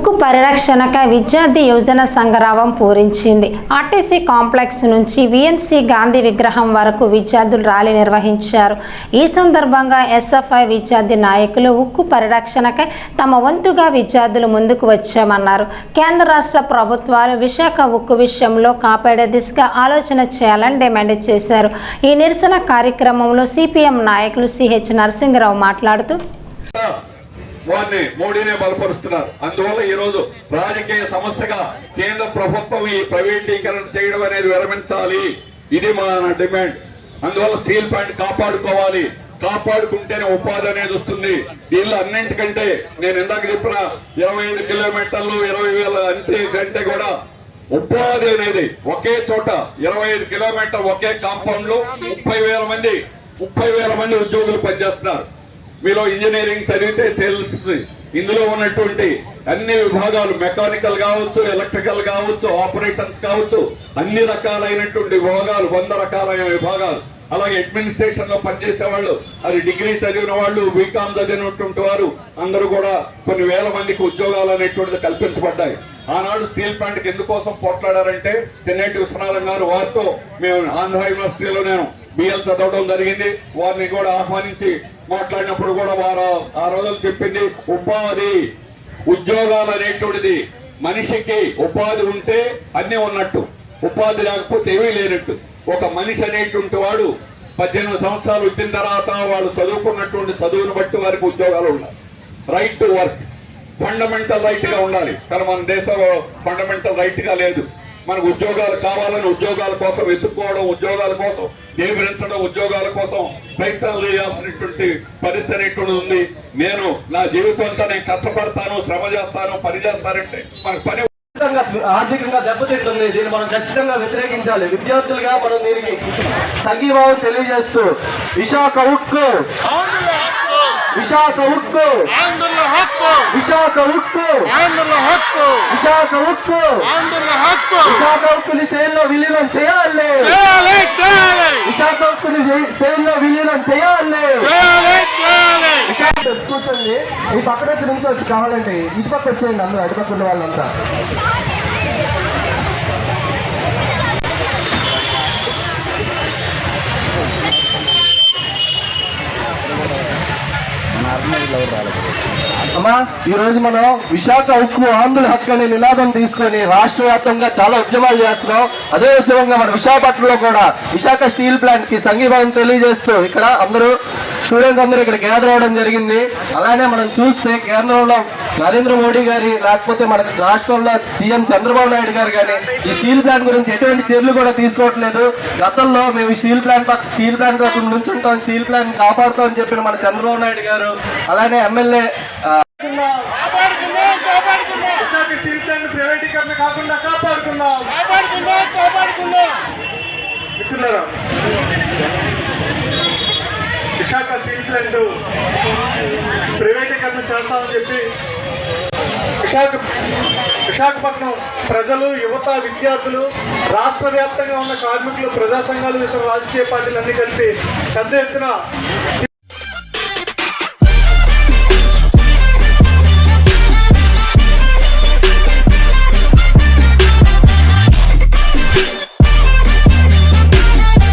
ఉక్కు పరిరక్షణకై విద్యార్థి యువజన సంగ్రామం పూరించింది. ఆర్టీసీ కాంప్లెక్స్ నుంచి విఎంసి గాంధీ విగ్రహం వరకు విద్యార్థులు ర్యాలీ నిర్వహించారు. ఈ సందర్భంగా ఎస్ఎఫ్ఐ విద్యార్థి నాయకులు ఉక్కు పరిరక్షణకై తమ వంతుగా విద్యార్థులు ముందుకు వచ్చామన్నారు. కేంద్ర రాష్ట్ర ప్రభుత్వాలు విశాఖ ఉక్కు విషయంలో కాపాడే దిశగా ఆలోచన చేయాలని డిమాండ్ చేశారు. ఈ నిరసన కార్యక్రమంలో సిపిఎం నాయకులు సిహెచ్ నరసింహరావు మాట్లాడుతూ వారిని మోడీనే బలపరుస్తున్నారు. అందువల్ల ఈ రోజు రాజకీయ సమస్యగా కేంద్ర ప్రభుత్వం ఈ ప్రైవేటీకరణ చేయడం అనేది విరమించాలి. ఇది మా డిమాండ్. అందువల్ల స్టీల్ ప్లాంట్ కాపాడుకోవాలి. కాపాడుకుంటేనే ఉపాధి అనేది వస్తుంది. దీనిలో అన్నింటికంటే నేను ఇందాక చెప్పిన ఇరవై ఐదు కిలోమీటర్లు ఇరవై వేల అంటే కంటే కూడా ఉపాధి అనేది ఒకే చోట ఇరవై ఐదు కిలోమీటర్ ఒకే కాంపౌండ్లో ముప్పై వేల మంది ముప్పై వేల మంది ఉద్యోగులు పనిచేస్తున్నారు. మీలో ఇంజనీరింగ్ చదివితే తెలుస్తుంది. ఇందులో ఉన్నటువంటి అన్ని విభాగాలు మెకానికల్ కావచ్చు ఎలక్ట్రికల్ కావచ్చు ఆపరేషన్స్ కావచ్చు అన్ని రకాలైనటువంటి విభాగాలు వంద రకాలైన విభాగాలు. అలాగే అడ్మినిస్ట్రేషన్లో పనిచేసే వాళ్ళు అది డిగ్రీ చదివిన వాళ్ళు బీకామ్ చదివినటువంటి వారు అందరూ కూడా కొన్ని వేల మందికి ఉద్యోగాలు అనేటువంటిది కల్పించబడ్డాయి. ఆనాడు స్టీల్ ప్లాంట్కి ఎందుకోసం పోట్లాడారంటే చెన్నైటి విశ్వనాథం గారు వారితో మేము ఆంధ్ర యూనివర్సిటీలో నేను బిఎల్ చదవడం జరిగింది. వారిని కూడా ఆహ్వానించి మాట్లాడినప్పుడు కూడా వారు ఆ రోజులు చెప్పింది ఉపాధి ఉద్యోగాలు అనేటువంటిది మనిషికి ఉపాధి ఉంటే అన్నీ ఉన్నట్టు. ఉపాధి లేకపోతే ఏమీ లేనట్టు. ఒక మనిషి అనేటువంటి వాడు పద్దెనిమిది సంవత్సరాలు వచ్చిన తర్వాత వాడు చదువుకున్నటువంటి చదువును బట్టి వారికి ఉద్యోగాలు ఉండాలి. రైట్ టు వర్క్ ఫండమెంటల్ రైట్గా ఉండాలి. కానీ మన దేశంలో ఫండమెంటల్ రైట్గా లేదు. మనకు ఉద్యోగాలు కావాలని ఉద్యోగాల కోసం వెతుక్కోవడం ఉద్యోగాల కోసం నియమించడం ఉద్యోగాల కోసం ప్రయత్నాలు చేయాల్సినటువంటి పరిస్థితి అనేటువంటి ఉంది. నేను నా జీవితం అంతా నేను కష్టపడతాను శ్రమ చేస్తాను పని చేస్తానంటే మనకు పని ఆర్థికంగా దెబ్బతింటుంది. దీన్ని మనం ఖచ్చితంగా వ్యతిరేకించాలి. విద్యార్థులుగా మనం దీనికి సంఘీభావం తెలియజేస్తూ విశాఖ ఉక్కు విశాఖ ఉక్కు విశాఖ ఉక్కు. ఆంధ్రుల హక్కు. విశాఖ ఉక్కు. ఆంధ్రుల హక్కు. విశాఖ ఉక్కుని చేయంలో విలీనం చేయాలి. చేయాలి చేయాలి. విశాఖ ఉక్కుని చేయంలో విలీనం చేయాలి. చేయాలి చేయాలి. విశాఖ కూర్చోండి. ఈ పక్క నుంచి నుంచి వచ్చి కావాలంటే ఇటు పక్క వచ్చేయండి అందరూ అటు పక్క ఉన్న వాళ్ళంతా. ఈ రోజు మనం విశాఖ ఉక్కు ఆంధ్రుల హక్కు అనే నినాదం తీసుకొని రాష్ట్ర వ్యాప్తంగా చాలా ఉద్యమాలు చేస్తున్నాం. అదే ఉద్యమంగా మన విశాఖపట్నంలో కూడా విశాఖ స్టీల్ ప్లాంట్కి సంఘీభావం తెలియజేస్తూ ఇక్కడ అందరూ స్టూడెంట్స్ అందరూ ఇక్కడ గ్యాదర్ అవ్వడం జరిగింది. అలానే మనం చూస్తే కేంద్రంలో నరేంద్ర మోడీ గారి లేకపోతే మన రాష్ట్రంలో సీఎం చంద్రబాబు నాయుడు గారు కానీ ఈ స్టీల్ ప్లాంట్ గురించి ఎటువంటి చర్యలు కూడా తీసుకోవట్లేదు. గతంలో మేము ఈ స్టీల్ ప్లాంట్ స్టీల్ ప్లాంట్ దగ్గర నుంచి ఉంటాం స్టీల్ ప్లాంట్ కాపాడుతాం అని చెప్పిన మన చంద్రబాబు నాయుడు గారు అలానే ఎమ్మెల్యే స్టీల్ ప్లాంట్ ప్రైవేటీకరణ కాకుండా మిత్రులారా విశాఖ స్టీల్ ప్లాంట్ ప్రైవేటీకరణ చేస్తామని చెప్పి విశాఖ విశాఖపట్నం ప్రజలు యువత విద్యార్థులు రాష్ట్ర వ్యాప్తంగా ఉన్న కార్మికులు ప్రజా సంఘాలు ఇతర రాజకీయ పార్టీలు అన్ని కలిపి పెద్ద ఎత్తున